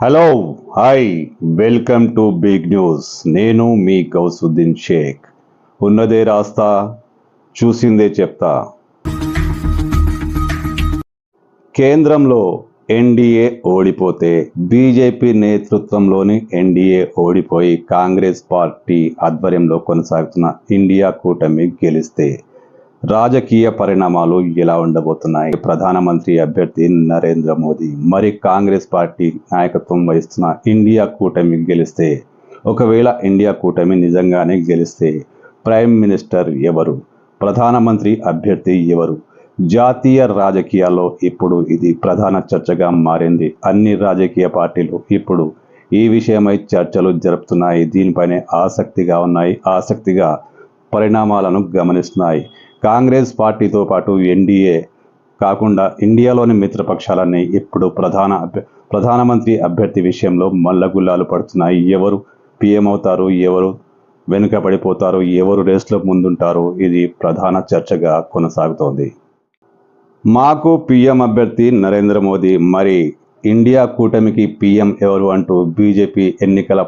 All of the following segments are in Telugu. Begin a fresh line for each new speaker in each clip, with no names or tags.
Hello hi welcome to big news. నేను మీ గౌసుద్దీన్ షేక్. ఉన్నదే రాస్తా చూసిందే చెప్తా. కేంద్రంలో ఎన్డీఏ ఓడిపోతే బీజేపీ నేతృత్వంలోని ఎన్డీఏ ఓడిపోయి కాంగ్రెస్ పార్టీ ఆధ్వర్యంలో కొనసాగుతున్న ఇండియా కూటమి గెలిస్తే రాజకీయ పరిణామాలు ఎలా ఉండబోతున్నాయి? ప్రధానమంత్రి అభ్యర్థి నరేంద్ర మోదీ మరి కాంగ్రెస్ పార్టీ నాయకత్వం వహిస్తున్న ఇండియా కూటమి గెలిస్తే ఒకవేళ ఇండియా కూటమి నిజంగానే గెలిస్తే ప్రైమ్ మినిస్టర్ ఎవరు? ప్రధానమంత్రి అభ్యర్థి ఎవరు? జాతీయ రాజకీయాల్లో ఇప్పుడు ఇది ప్రధాన చర్చగా మారింది. అన్ని రాజకీయ పార్టీలు ఇప్పుడు ఈ విషయమై చర్చలు జరుపుతున్నాయి. దీనిపైనే ఆసక్తిగా ఉన్నాయి. ఆసక్తిగా పరిణామాలను గమనిస్తున్నాయి. కాంగ్రెస్ పార్టీతో పాటు ఎన్డీఏ కాకుండా ఇండియాలోని మిత్రపక్షాలన్నీ ఇప్పుడు ప్రధాన ప్రధానమంత్రి అభ్యర్థి విషయంలో మల్లగుల్లాలు పడుతున్నాయి. ఎవరు పీఎం అవుతారు? ఎవరు వెనుకబడిపోతారు? ఎవరు రేస్లో ముందుంటారు? ఇది ప్రధాన చర్చగా కొనసాగుతోంది. మాకు పీఎం అభ్యర్థి నరేంద్ర మోదీ. మరి ఇండియా కూటమికి పీఎం ఎవరు అంటూ బీజేపీ ఎన్నికల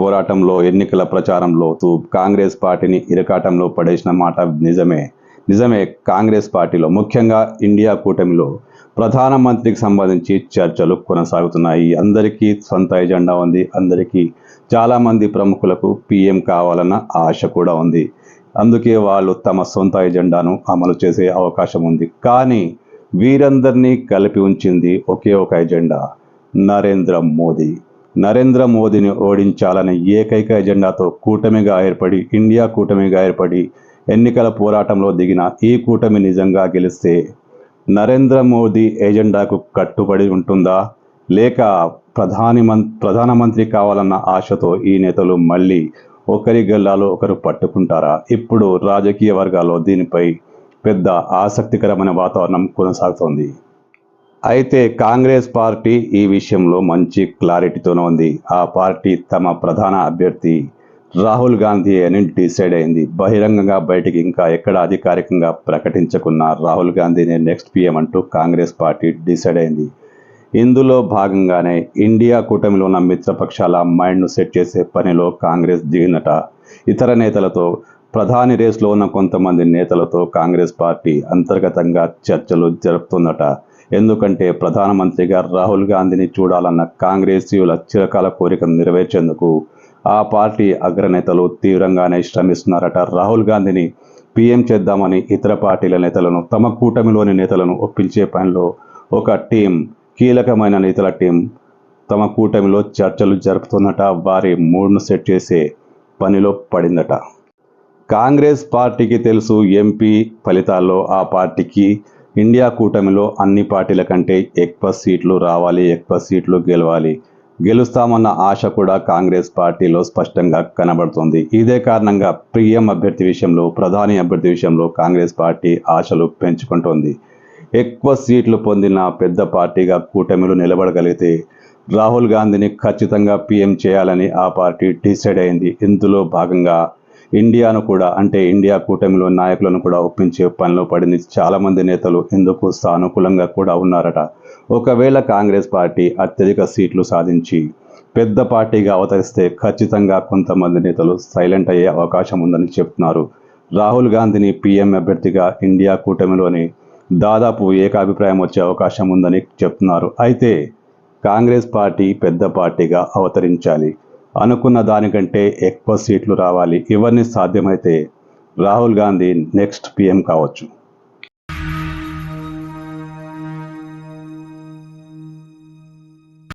పోరాటంలో ఎన్నికల ప్రచారంలో తూ కాంగ్రెస్ పార్టీని ఇరకాటంలో పడేసిన మాట నిజమే. నిజమే కాంగ్రెస్ పార్టీలో ముఖ్యంగా ఇండియా కూటమిలో ప్రధానమంత్రికి సంబంధించి చర్చలు కొనసాగుతున్నాయి. అందరికీ సొంత ఎజెండా ఉంది. అందరికీ చాలామంది ప్రముఖులకు పీఎం కావాలన్న ఆశ కూడా ఉంది. అందుకే వాళ్ళు తమ సొంత ఎజెండాను అమలు చేసే అవకాశం ఉంది. కానీ వీరందరినీ కలిపి ఉంచింది ఒకే ఒక ఎజెండా నరేంద్ర మోదీ. నరేంద్ర మోదీని ఓడించాలనే ఏకైక ఎజెండాతో కూటమిగా ఏర్పడి ఇండియా కూటమిగా ఏర్పడి ఎన్నికల పోరాటంలో దిగిన ఈ కూటమి నిజంగా గెలిస్తే నరేంద్ర మోదీ ఎజెండాకు కట్టుబడి ఉంటుందా? లేక ప్రధాని మం ప్రధానమంత్రి కావాలన్న ఆశతో ఈ నేతలు మళ్ళీ ఒకరి గల్లాలో ఒకరు పట్టుకుంటారా? ఇప్పుడు రాజకీయ వర్గాల్లో దీనిపై పెద్ద ఆసక్తికరమైన వాతావరణం కొనసాగుతోంది. అయితే కాంగ్రెస్ పార్టీ ఈ విషయంలో మంచి క్లారిటీతోనే ఉంది. ఆ పార్టీ తమ ప్రధాన అభ్యర్థి రాహుల్ గాంధీ అని డిసైడ్ అయింది. బహిరంగంగా బయటికి ఇంకా ఎక్కడ అధికారికంగా ప్రకటించకున్న రాహుల్ గాంధీనే నెక్స్ట్ పీఎం అంటూ కాంగ్రెస్ పార్టీ డిసైడ్ అయింది. ఇందులో భాగంగానే ఇండియా కూటమిలో ఉన్న మిత్రపక్షాల మైండ్ను సెట్ చేసే పనిలో కాంగ్రెస్ దిగిందట ఇతర నేతలతో ప్రధాని రేస్లో ఉన్న కొంతమంది నేతలతో కాంగ్రెస్ పార్టీ అంతర్గతంగా చర్చలు జరుపుతుందట ఎందుకంటే ప్రధానమంత్రిగా రాహుల్ గాంధీని చూడాలన్న కాంగ్రెసీయుల చిరకాల కోరికను నెరవేర్చేందుకు ఆ పార్టీ అగ్రనేతలు తీవ్రంగానే శ్రమిస్తున్నారట. రాహుల్ గాంధీని పీఎం చేద్దామని ఇతర పార్టీల నేతలను తమ కూటమిలోని నేతలను ఒప్పించే పనిలో ఒక టీం కీలకమైన నేతల టీం తమ కూటమిలో చర్చలు జరుపుతున్నట. వారి మూడ్ను సెట్ చేసే పనిలో పడిందట. కాంగ్రెస్ పార్టీకి తెలుసు ఎంపీ ఫలితాల్లో ఆ పార్టీకి ఇండియా కూటమిలో అన్ని పార్టీల కంటే ఎక్కువ సీట్లు రావాలి ఎక్కువ సీట్లు గెలవాలి. గెలుస్తామన్న ఆశ కూడా కాంగ్రెస్ పార్టీలో స్పష్టంగా కనబడుతుంది. ఇదే కారణంగా ప్రియం అభ్యర్థి విషయంలో ప్రధాని అభ్యర్థి విషయంలో కాంగ్రెస్ పార్టీ ఆశలు పెంచుకుంటోంది. ఎక్కువ సీట్లు పొందిన పెద్ద పార్టీగా కూటమిలో నిలబడగలిగితే రాహుల్ గాంధీని ఖచ్చితంగా పీఎం చేయాలని ఆ పార్టీ డిసైడ్ అయింది. ఇందులో భాగంగా ఇండియాను కూడా అంటే ఇండియా కూటమిలో నాయకులను కూడా ఒప్పించే పనిలో పడింది. చాలామంది నేతలు ఇందుకు సానుకూలంగా కూడా ఉన్నారట. ఒకవేళ కాంగ్రెస్ పార్టీ అత్యధిక సీట్లు సాధించి పెద్ద పార్టీగా అవతరిస్తే ఖచ్చితంగా కొంతమంది నేతలు సైలెంట్ అయ్యే అవకాశం ఉందని చెప్తున్నారు. రాహుల్ గాంధీని పీఎం అభ్యర్థిగా ఇండియా కూటమిలోని దాదాపు ఏకాభిప్రాయం వచ్చే అవకాశం ఉందని చెప్తున్నారు. అయితే కాంగ్రెస్ పార్టీ పెద్ద పార్టీగా అవతరించాలి. అనుకున్న దానికంటే ఎక్కువ సీట్లు రావాలి. ఇవన్నీ సాధ్యమైతే రాహుల్ గాంధీ నెక్స్ట్ పీఎం కావచ్చు.